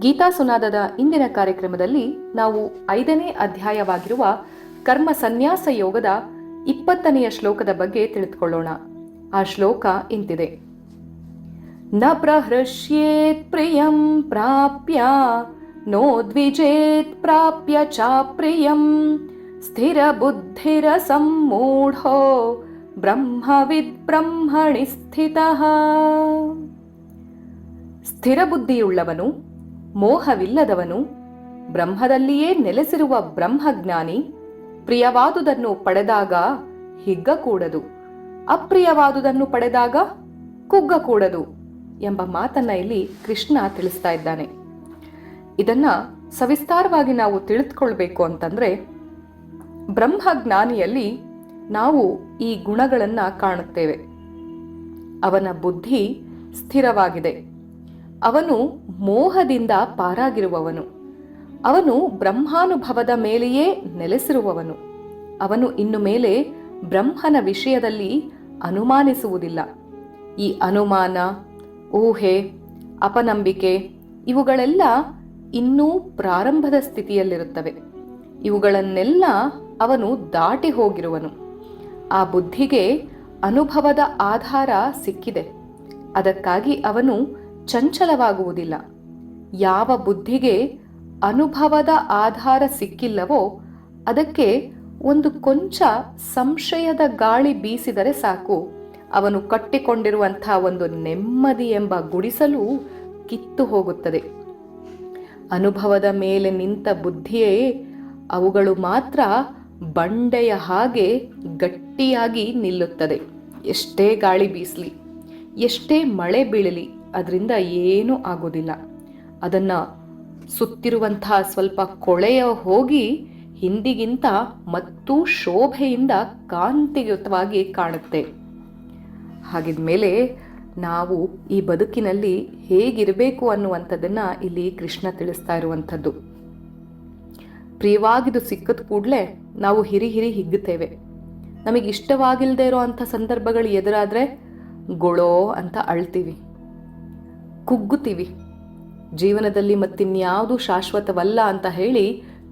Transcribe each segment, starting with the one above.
ಗೀತಾ ಸುನಾದದ ಇಂದಿನ ಕಾರ್ಯಕ್ರಮದಲ್ಲಿ ನಾವು ಐದನೇ ಅಧ್ಯಾಯವಾಗಿರುವ ಕರ್ಮ ಸನ್ಯಾಸ ಯೋಗದ ಇಪ್ಪತ್ತನೆಯ ಶ್ಲೋಕದ ಬಗ್ಗೆ ತಿಳಿದುಕೊಳ್ಳೋಣ. ಆ ಶ್ಲೋಕ ಇಂತಿದೆ. ನ ಪ್ರಹೃಷ್ಯೇತ್ ಪ್ರಿಯಂ ಪ್ರಾಪ್ಯ, ನೋ ದ್ವಿಜೇತ್ ಪ್ರಾಪ್ಯ ಚಾಪ್ರಿಯಂ ಸ್ಥಿರ ಬುದ್ಧಿರ ಸಂಮೂಢೋ ಬ್ರಹ್ಮವಿದ್ ಬ್ರಹ್ಮಣಿ ಸ್ಥಿತಃ. ಸ್ಥಿರ ಬುದ್ಧಿಯುಳ್ಳವನು ಮೋಹವಿಲ್ಲದವನು ಬ್ರಹ್ಮದಲ್ಲಿಯೇ ನೆಲೆಸಿರುವ ಬ್ರಹ್ಮಜ್ಞಾನಿ ಪ್ರಿಯವಾದುದನ್ನು ಪಡೆದಾಗ ಹಿಗ್ಗಕೂಡದು, ಅಪ್ರಿಯವಾದುದನ್ನು ಪಡೆದಾಗ ಕುಗ್ಗಕೂಡದು ಎಂಬ ಮಾತನ್ನ ಇಲ್ಲಿ ಕೃಷ್ಣ ತಿಳಿಸ್ತಾ ಇದ್ದಾನೆ. ಇದನ್ನ ಸವಿಸ್ತಾರವಾಗಿ ನಾವು ತಿಳಿದುಕೊಳ್ಬೇಕು ಅಂತಂದ್ರೆ ಬ್ರಹ್ಮಜ್ಞಾನಿಯಲ್ಲಿ ನಾವು ಈ ಗುಣಗಳನ್ನು ಕಾಣುತ್ತೇವೆ. ಅವನ ಬುದ್ಧಿ ಸ್ಥಿರವಾಗಿದೆ. ಅವನು ಮೋಹದಿಂದ ಪಾರಾಗಿರುವವನು. ಅವನು ಬ್ರಹ್ಮಾನುಭವದ ಮೇಲೆಯೇ ನೆಲೆಸಿರುವವನು. ಅವನು ಇನ್ನು ಮೇಲೆ ಬ್ರಹ್ಮನ ವಿಷಯದಲ್ಲಿ ಅನುಮಾನಿಸುವುದಿಲ್ಲ. ಈ ಅನುಮಾನ, ಊಹೆ, ಅಪನಂಬಿಕೆ ಇವುಗಳೆಲ್ಲ ಇನ್ನೂ ಪ್ರಾರಂಭದ ಸ್ಥಿತಿಯಲ್ಲಿರುತ್ತವೆ. ಇವುಗಳನ್ನೆಲ್ಲ ಅವನು ದಾಟಿ ಹೋಗಿರುವನು. ಆ ಬುದ್ಧಿಗೆ ಅನುಭವದ ಆಧಾರ ಸಿಕ್ಕಿದೆ. ಅದಕ್ಕಾಗಿ ಅವನು ಚಂಚಲವಾಗುವುದಿಲ್ಲ. ಯಾವ ಬುದ್ಧಿಗೆ ಅನುಭವದ ಆಧಾರ ಸಿಕ್ಕಿಲ್ಲವೋ ಅದಕ್ಕೆ ಒಂದು ಕೊಂಚ ಸಂಶಯದ ಗಾಳಿ ಬೀಸಿದರೆ ಸಾಕು. ಅವನು ಕಟ್ಟಿಕೊಂಡಿರುವಂಥ ಒಂದು ನೆಮ್ಮದಿ ಎಂಬ ಗುಡಿಸಲು ಕಿತ್ತು ಹೋಗುತ್ತದೆ. ಅನುಭವದ ಮೇಲೆ ನಿಂತ ಬುದ್ಧಿಯೇ ಅವುಗಳು ಮಾತ್ರ ಬಂಡೆಯ ಹಾಗೆ ಗಟ್ಟಿಯಾಗಿ ನಿಲ್ಲುತ್ತದೆ. ಎಷ್ಟೇ ಗಾಳಿ ಬೀಸಲಿ, ಎಷ್ಟೇ ಮಳೆ ಬೀಳಲಿ ಅದರಿಂದ ಏನೂ ಆಗೋದಿಲ್ಲ. ಅದನ್ನು ಸುತ್ತಿರುವಂತಹ ಸ್ವಲ್ಪ ಕೊಳೆಯ ಹೋಗಿ ಹಿಂದಿಗಿಂತ ಮತ್ತೂ ಶೋಭೆಯಿಂದ ಕಾಂತಿಯುತವಾಗಿ ಕಾಣುತ್ತೆ. ಹಾಗಿದ್ಮೇಲೆ ನಾವು ಈ ಬದುಕಿನಲ್ಲಿ ಹೇಗಿರಬೇಕು ಅನ್ನುವಂಥದ್ದನ್ನ ಇಲ್ಲಿ ಕೃಷ್ಣ ತಿಳಿಸ್ತಾ ಇರುವಂಥದ್ದು. ಪ್ರಿಯವಾಗಿದು ಸಿಕ್ಕದ ಕೂಡಲೇ ನಾವು ಹಿರಿ ಹಿರಿ ಹಿಗ್ಗುತ್ತೇವೆ. ನಮಗೆ ಇರೋ ಅಂಥ ಸಂದರ್ಭಗಳು ಎದುರಾದರೆ ಗೊಳೋ ಅಂತ ಅಳ್ತೀವಿ. ಕುಗ್ಗುತ್ತೀವಿ. ಜೀವನದಲ್ಲಿ ಮತ್ತಿನ್ಯಾವುದು ಶಾಶ್ವತವಲ್ಲ ಅಂತ ಹೇಳಿ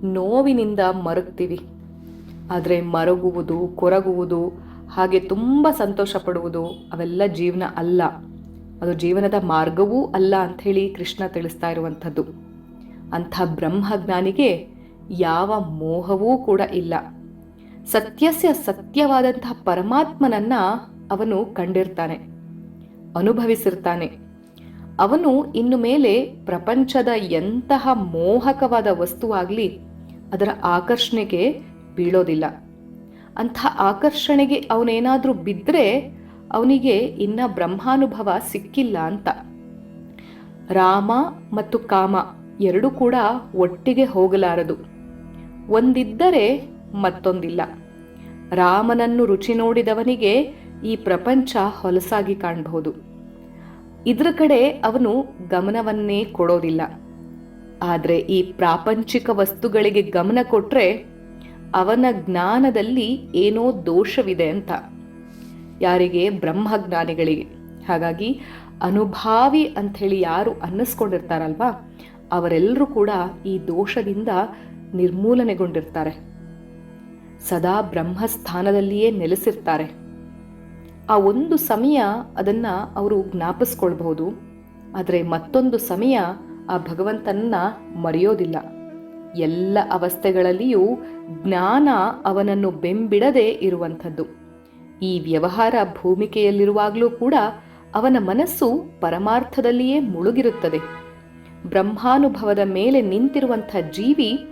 ನೋವಿನಿಂದ ಮರಗ್ತೀವಿ. ಆದರೆ ಮರಗುವುದು, ಕೊರಗುವುದು, ಹಾಗೆ ತುಂಬ ಸಂತೋಷ ಪಡುವುದು ಅವೆಲ್ಲ ಜೀವನ ಅಲ್ಲ. ಅದು ಜೀವನದ ಮಾರ್ಗವೂ ಅಲ್ಲ ಅಂಥೇಳಿ ಕೃಷ್ಣ ತಿಳಿಸ್ತಾ ಇರುವಂಥದ್ದು. ಅಂಥ ಬ್ರಹ್ಮಜ್ಞಾನಿಗೆ ಯಾವ ಮೋಹವೂ ಕೂಡ ಇಲ್ಲ. ಸತ್ಯಸ್ಯ ಸತ್ಯವಾದಂತಹ ಪರಮಾತ್ಮನನ್ನ ಅವನು ಕಂಡಿರ್ತಾನೆ, ಅನುಭವಿಸಿರ್ತಾನೆ. ಅವನು ಇನ್ನು ಮೇಲೆ ಪ್ರಪಂಚದ ಎಂತಹ ಮೋಹಕವಾದ ವಸ್ತುವಾಗಲಿ ಅದರ ಆಕರ್ಷಣೆಗೆ ಬೀಳೋದಿಲ್ಲ. ಅಂಥ ಆಕರ್ಷಣೆಗೆ ಅವನೇನಾದರೂ ಬಿದ್ದರೆ ಅವನಿಗೆ ಇನ್ನ ಬ್ರಹ್ಮಾನುಭವ ಸಿಕ್ಕಿಲ್ಲ ಅಂತ. ರಾಮ ಮತ್ತು ಕಾಮ ಎರಡೂ ಕೂಡ ಒಟ್ಟಿಗೆ ಹೋಗಲಾರದು. ಒಂದಿದ್ದರೆ ಮತ್ತೊಂದಿಲ್ಲ. ರಾಮನನ್ನು ರುಚಿ ನೋಡಿದವನಿಗೆ ಈ ಪ್ರಪಂಚ ಹೊಲಸಾಗಿ ಕಾಣಬಹುದು. ಇದ್ರ ಕಡೆ ಅವನು ಗಮನವನ್ನೇ ಕೊಡೋದಿಲ್ಲ. ಆದರೆ ಈ ಪ್ರಾಪಂಚಿಕ ವಸ್ತುಗಳಿಗೆ ಗಮನ ಕೊಟ್ರೆ ಅವನ ಜ್ಞಾನದಲ್ಲಿ ಏನೋ ದೋಷವಿದೆ ಅಂತ. ಯಾರಿಗೆ? ಬ್ರಹ್ಮಜ್ಞಾನಿಗಳಿಗೆ. ಹಾಗಾಗಿ ಅನುಭಾವಿ ಅಂಥೇಳಿ ಯಾರು ಅನ್ನಿಸ್ಕೊಂಡಿರ್ತಾರಲ್ವಾ? ಅವರೆಲ್ಲರೂ ಕೂಡ ಈ ದೋಷದಿಂದ ನಿರ್ಮೂಲನೆಗೊಂಡಿರ್ತಾರೆ. ಸದಾ ಬ್ರಹ್ಮಸ್ಥಾನದಲ್ಲಿಯೇ ನೆಲೆಸಿರ್ತಾರೆ. ಆ ಒಂದು ಸಮಯ ಅದನ್ನು ಅವರು ಜ್ಞಾಪಿಸ್ಕೊಳ್ಬಹುದು. ಆದರೆ ಮತ್ತೊಂದು ಸಮಯ ಆ ಭಗವಂತನನ್ನ ಮರೆಯೋದಿಲ್ಲ. ಎಲ್ಲ ಅವಸ್ಥೆಗಳಲ್ಲಿಯೂ ಜ್ಞಾನ ಅವನನ್ನು ಬೆಂಬಿಡದೆ ಇರುವಂಥದ್ದು. ಈ ವ್ಯವಹಾರ ಭೂಮಿಕೆಯಲ್ಲಿರುವಾಗಲೂ ಕೂಡ ಅವನ ಮನಸ್ಸು ಪರಮಾರ್ಥದಲ್ಲಿಯೇ ಮುಳುಗಿರುತ್ತದೆ. ಬ್ರಹ್ಮಾನುಭವದ ಮೇಲೆ ನಿಂತಿರುವಂಥ ಜೀವಿ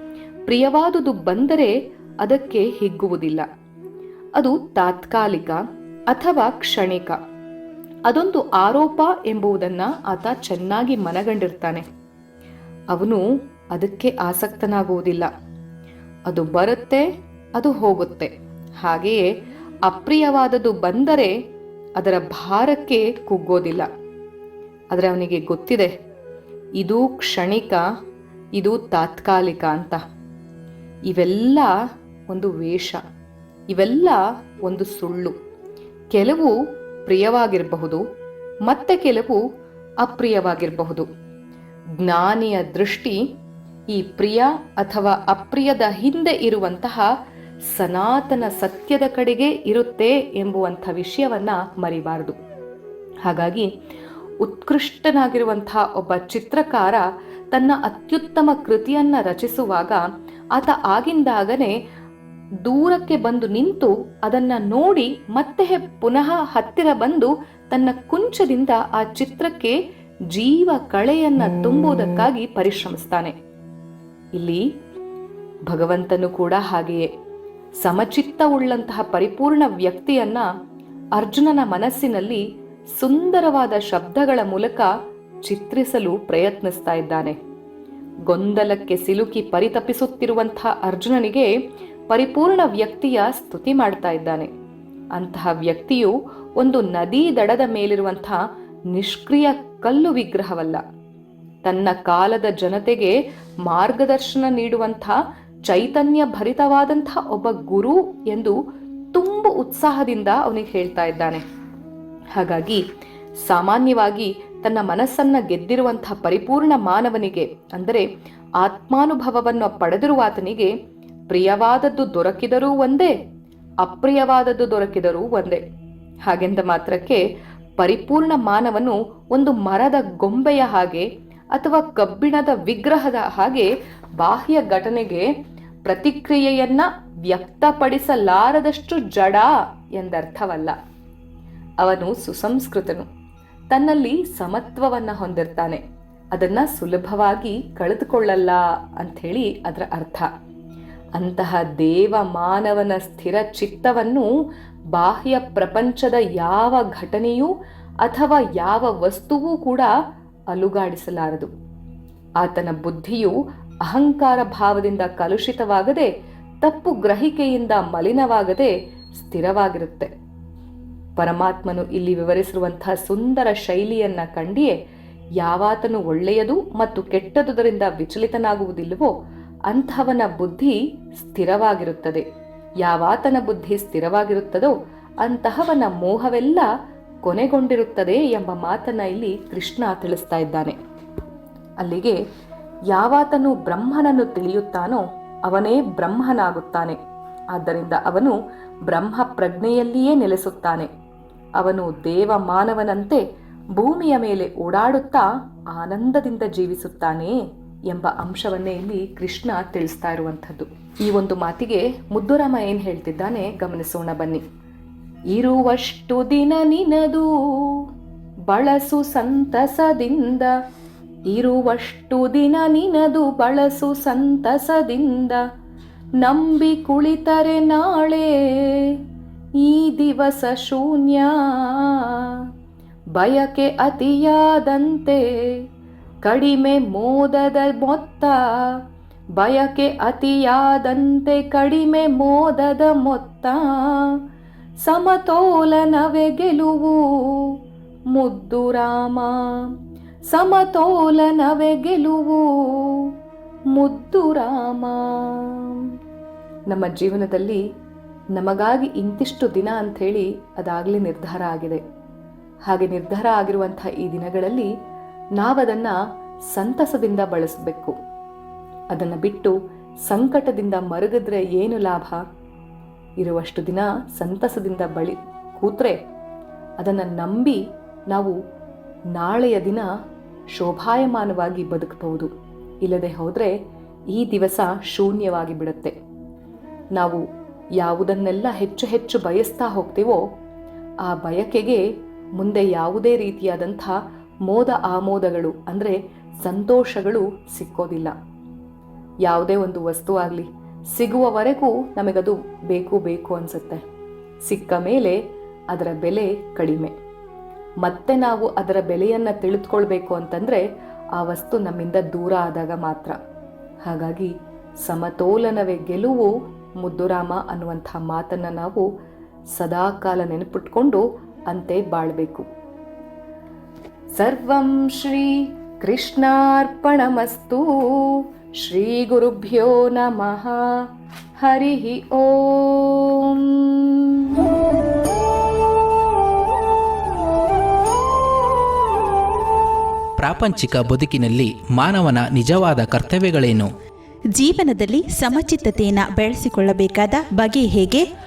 ಪ್ರಿಯವಾದುದು ಬಂದರೆ ಅದಕ್ಕೆ ಹಿಗ್ಗುವುದಿಲ್ಲ. ಅದು ತಾತ್ಕಾಲಿಕ ಅಥವಾ ಕ್ಷಣಿಕ. ಅದೊಂದು ಆರೋಪ ಎಂಬುದನ್ನ ಆತ ಚೆನ್ನಾಗಿ ಮನಗಂಡಿರ್ತಾನೆ. ಅವನು ಅದಕ್ಕೆ ಆಸಕ್ತನಾಗುವುದಿಲ್ಲ. ಅದು ಬರುತ್ತೆ, ಅದು ಹೋಗುತ್ತೆ. ಹಾಗೆಯೇ ಅಪ್ರಿಯವಾದದ್ದು ಬಂದರೆ ಅದರ ಭಾರಕ್ಕೆ ಕುಗ್ಗೋದಿಲ್ಲ. ಆದರೆ ಅವನಿಗೆ ಗೊತ್ತಿದೆ, ಇದು ಕ್ಷಣಿಕ, ಇದು ತಾತ್ಕಾಲಿಕ ಅಂತ. ಇವೆಲ್ಲ ಒಂದು ವೇಷ, ಇವೆಲ್ಲ ಒಂದು ಸುಳ್ಳು. ಕೆಲವು ಪ್ರಿಯವಾಗಿರಬಹುದು, ಮತ್ತೆ ಕೆಲವು ಅಪ್ರಿಯವಾಗಿರಬಹುದು. ಜ್ಞಾನಿಯ ದೃಷ್ಟಿ ಈ ಪ್ರಿಯ ಅಥವಾ ಅಪ್ರಿಯದ ಹಿಂದೆ ಇರುವಂತಹ ಸನಾತನ ಸತ್ಯದ ಕಡೆಗೆ ಇರುತ್ತೆ ಎಂಬುವಂಥ ವಿಷಯವನ್ನ ಮರಿಬಾರದು. ಹಾಗಾಗಿ ಉತ್ಕೃಷ್ಟನಾಗಿರುವಂತಹ ಒಬ್ಬ ಚಿತ್ರಕಾರ ತನ್ನ ಅತ್ಯುತ್ತಮ ಕೃತಿಯನ್ನ ರಚಿಸುವಾಗ ಆತ ಆಗಿಂದಾಗನೇ ದೂರಕ್ಕೆ ಬಂದು ನಿಂತು ಅದನ್ನ ನೋಡಿ ಮತ್ತೆ ಪುನಃ ಹತ್ತಿರ ಬಂದು ತನ್ನ ಕುಂಚದಿಂದ ಆ ಚಿತ್ರಕ್ಕೆ ಜೀವ ಕಳೆಯನ್ನ ತುಂಬುವುದಕ್ಕಾಗಿ ಪರಿಶ್ರಮಿಸ್ತಾನೆ. ಇಲ್ಲಿ ಭಗವಂತನು ಕೂಡ ಹಾಗೆಯೇ ಸಮಚಿತ್ತ ಉಳ್ಳಂತಹ ಪರಿಪೂರ್ಣ ವ್ಯಕ್ತಿಯನ್ನ ಅರ್ಜುನನ ಮನಸ್ಸಿನಲ್ಲಿ ಸುಂದರವಾದ ಶಬ್ದಗಳ ಮೂಲಕ ಚಿತ್ರಿಸಲು ಪ್ರಯತ್ನಿಸ್ತಾ ಇದ್ದಾನೆ. ಗೊಂದಲಕ್ಕೆ ಸಿಲುಕಿ ಪರಿತಪಿಸುತ್ತಿರುವಂತಹ ಅರ್ಜುನನಿಗೆ ಪರಿಪೂರ್ಣ ವ್ಯಕ್ತಿಯ ಸ್ತುತಿ ಮಾಡ್ತಾ ಇದ್ದಾನೆ. ಅಂತಹ ವ್ಯಕ್ತಿಯು ಒಂದು ನದಿ ದಡದ ಮೇಲಿರುವಂತಹ ನಿಷ್ಕ್ರಿಯ ಕಲ್ಲು ವಿಗ್ರಹವಲ್ಲ. ತನ್ನ ಕಾಲದ ಜನತೆಗೆ ಮಾರ್ಗದರ್ಶನ ನೀಡುವಂಥ ಚೈತನ್ಯ ಭರಿತವಾದಂತಹ ಒಬ್ಬ ಗುರು ಎಂದು ತುಂಬ ಉತ್ಸಾಹದಿಂದ ಅವನಿಗೆ ಹೇಳ್ತಾ ಇದ್ದಾನೆ. ಹಾಗಾಗಿ ಸಾಮಾನ್ಯವಾಗಿ ತನ್ನ ಮನಸ್ಸನ್ನ ಗೆದ್ದಿರುವಂತಹ ಪರಿಪೂರ್ಣ ಮಾನವನಿಗೆ, ಅಂದರೆ ಆತ್ಮಾನುಭವವನ್ನು ಪಡೆದಿರುವಾತನಿಗೆ ಪ್ರಿಯವಾದದ್ದು ದೊರಕಿದರೂ ಒಂದೇ, ಅಪ್ರಿಯವಾದದ್ದು ದೊರಕಿದರೂ ಒಂದೇ. ಹಾಗೆಂದ ಮಾತ್ರಕ್ಕೆ ಪರಿಪೂರ್ಣ ಮಾನವನು ಒಂದು ಮರದ ಗೊಂಬೆಯ ಹಾಗೆ ಅಥವಾ ಕಬ್ಬಿಣದ ವಿಗ್ರಹದ ಹಾಗೆ ಬಾಹ್ಯ ಘಟನೆಗೆ ಪ್ರತಿಕ್ರಿಯೆಯನ್ನ ವ್ಯಕ್ತಪಡಿಸಲಾರದಷ್ಟು ಜಡ ಎಂದರ್ಥವಲ್ಲ. ಅವನು ಸುಸಂಸ್ಕೃತನು. ತನ್ನಲ್ಲಿ ಸಮತ್ವವನ್ನ ಹೊಂದಿರ್ತಾನೆ. ಅದನ್ನ ಸುಲಭವಾಗಿ ಕಳೆದುಕೊಳ್ಳಲ್ಲ ಅಂಥೇಳಿ ಅದರ ಅರ್ಥ. ಅಂತಹ ದೇವ ಮಾನವನ ಸ್ಥಿರ ಚಿತ್ತವನ್ನು ಬಾಹ್ಯ ಪ್ರಪಂಚದ ಯಾವ ಘಟನೆಯೂ ಅಥವಾ ಯಾವ ವಸ್ತುವೂ ಕೂಡ ಅಲುಗಾಡಿಸಲಾರದು. ಆತನ ಬುದ್ಧಿಯು ಅಹಂಕಾರ ಭಾವದಿಂದ ಕಲುಷಿತವಾಗದೆ ತಪ್ಪು ಗ್ರಹಿಕೆಯಿಂದ ಮಲಿನವಾಗದೆ ಸ್ಥಿರವಾಗಿರುತ್ತೆ. ಪರಮಾತ್ಮನು ಇಲ್ಲಿ ವಿವರಿಸಿರುವಂತಹ ಸುಂದರ ಶೈಲಿಯನ್ನ ಕಂಡಿಯೇ ಯಾವಾತನು ಒಳ್ಳೆಯದು ಮತ್ತು ಕೆಟ್ಟದುದರಿಂದ ವಿಚಲಿತನಾಗುವುದಿಲ್ಲವೋ ಅಂತಹವನ ಬುದ್ಧಿ ಸ್ಥಿರವಾಗಿರುತ್ತದೆ. ಯಾವಾತನ ಬುದ್ಧಿ ಸ್ಥಿರವಾಗಿರುತ್ತದೋ ಅಂತಹವನ ಮೋಹವೆಲ್ಲ ಕೊನೆಗೊಂಡಿರುತ್ತದೆ ಎಂಬ ಮಾತನ್ನ ಇಲ್ಲಿ ಕೃಷ್ಣ ತಿಳಿಸ್ತಾ ಇದ್ದಾನೆ. ಅಲ್ಲಿಗೆ ಯಾವಾತನು ಬ್ರಹ್ಮನನ್ನು ತಿಳಿಯುತ್ತಾನೋ ಅವನೇ ಬ್ರಹ್ಮನಾಗುತ್ತಾನೆ. ಆದ್ದರಿಂದ ಅವನು ಬ್ರಹ್ಮ ಪ್ರಜ್ಞೆಯಲ್ಲಿಯೇ ನೆಲೆಸುತ್ತಾನೆ. ಅವನು ದೇವ ಮಾನವನಂತೆ ಭೂಮಿಯ ಮೇಲೆ ಓಡಾಡುತ್ತಾ ಆನಂದದಿಂದ ಜೀವಿಸುತ್ತಾನೆ. ಎಂಬ ಅಂಶವನ್ನೇ ಇಲ್ಲಿ ಕೃಷ್ಣ ತಿಳಿಸ್ತಾ ಇರುವಂಥದ್ದು. ಈ ಒಂದು ಮಾತಿಗೆ ಮುದ್ದುರಾಮ ಏನು ಹೇಳ್ತಿದ್ದಾನೆ ಗಮನಿಸೋಣ ಬನ್ನಿ. ಇರುವಷ್ಟು ದಿನ ನಿನದು ಬಳಸು ಸಂತಸದಿಂದ, ಇರುವಷ್ಟು ದಿನ ನಿನದು ಬಳಸು ಸಂತಸದಿಂದ, ನಂಬಿ ಕುಳಿತರೆ ನಾಳೆ, ಈ ದಿವಸ ಶೂನ್ಯ, ಬಯಕೆ ಅತಿಯಾದಂತೆ. ಕಡಿಮೆ ಮೋದದ ಮೊತ್ತ, ಬಯಕೆ ಅತಿಯಾದಂತೆ ಕಡಿಮೆ ಮೋದದ ಮೊತ್ತ, ಸಮತೋಲನವೇ ಗೆಲುವು, ಮುದ್ದು ರಾಮ, ಸಮತೋಲನವೇ ಗೆಲುವು, ಮುದ್ದು ರಾಮ. ನಮ್ಮ ಜೀವನದಲ್ಲಿ ನಮಗಾಗಿ ಇಂತಿಷ್ಟು ದಿನ ಅಂಥೇಳಿ ಅದಾಗಲೇ ನಿರ್ಧಾರ ಆಗಿದೆ. ಹಾಗೆ ನಿರ್ಧಾರ ಆಗಿರುವಂಥ ಈ ದಿನಗಳಲ್ಲಿ ನಾವದನ್ನು ಸಂತಸದಿಂದ ಬಳಸಬೇಕು. ಅದನ್ನು ಬಿಟ್ಟು ಸಂಕಟದಿಂದ ಮರುಗಿದ್ರೆ ಏನು ಲಾಭ? ಇರುವಷ್ಟು ದಿನ ಸಂತಸದಿಂದ ಬಳಿ ಕೂತ್ರೆ ಅದನ್ನು ನಂಬಿ ನಾವು ನಾಳೆಯ ದಿನ ಶೋಭಾಯಮಾನವಾಗಿ ಬದುಕಬಹುದು. ಇಲ್ಲದೆ ಹೋದರೆ ಈ ದಿವಸ ಶೂನ್ಯವಾಗಿ ಬಿಡುತ್ತೆ. ನಾವು ಯಾವುದನ್ನೆಲ್ಲ ಹೆಚ್ಚು ಹೆಚ್ಚು ಬಯಸ್ತಾ ಹೋಗ್ತೀವೋ ಆ ಬಯಕೆಗೆ ಮುಂದೆ ಯಾವುದೇ ರೀತಿಯಾದಂಥ ಮೋದ ಆಮೋದಗಳು ಅಂದರೆ ಸಂತೋಷಗಳು ಸಿಕ್ಕೋದಿಲ್ಲ. ಯಾವುದೇ ಒಂದು ವಸ್ತು ಆಗಲಿ, ಸಿಗುವವರೆಗೂ ನಮಗದು ಬೇಕು ಬೇಕು ಅನಿಸುತ್ತೆ. ಸಿಕ್ಕ ಮೇಲೆ ಅದರ ಬೆಲೆ ಕಡಿಮೆ. ಮತ್ತೆ ನಾವು ಅದರ ಬೆಲೆಯನ್ನು ತಿಳಿದುಕೊಳ್ಬೇಕು ಅಂತಂದರೆ ಆ ವಸ್ತು ನಮ್ಮಿಂದ ದೂರ ಆದಾಗ ಮಾತ್ರ. ಹಾಗಾಗಿ ಸಮತೋಲನವೇ ಗೆಲುವು ಮುದ್ದುರಾಮ ಅನ್ನುವಂಥ ಮಾತನ್ನು ನಾವು ಸದಾಕಾಲ ನೆನಪಿಟ್ಕೊಂಡು ಅಂತೆ ಬಾಳ್ಬೇಕು. ಸರ್ವಂ ಶ್ರೀ ಕೃಷ್ಣಾರ್ಪಣಮಸ್ತು. ಶ್ರೀ ಗುರುಭ್ಯೋ ನಮಃ. ಹರಿ ಓಂ. ಪ್ರಾಪಂಚಿಕ ಬದುಕಿನಲ್ಲಿ ಮಾನವನ ನಿಜವಾದ ಕರ್ತವ್ಯಗಳೇನು? ಜೀವನದಲ್ಲಿ ಸಮಚಿತ್ತತೆಯನ್ನು ಬೆಳೆಸಿಕೊಳ್ಳಬೇಕಾದ ಬಗೆ ಹೇಗೆ?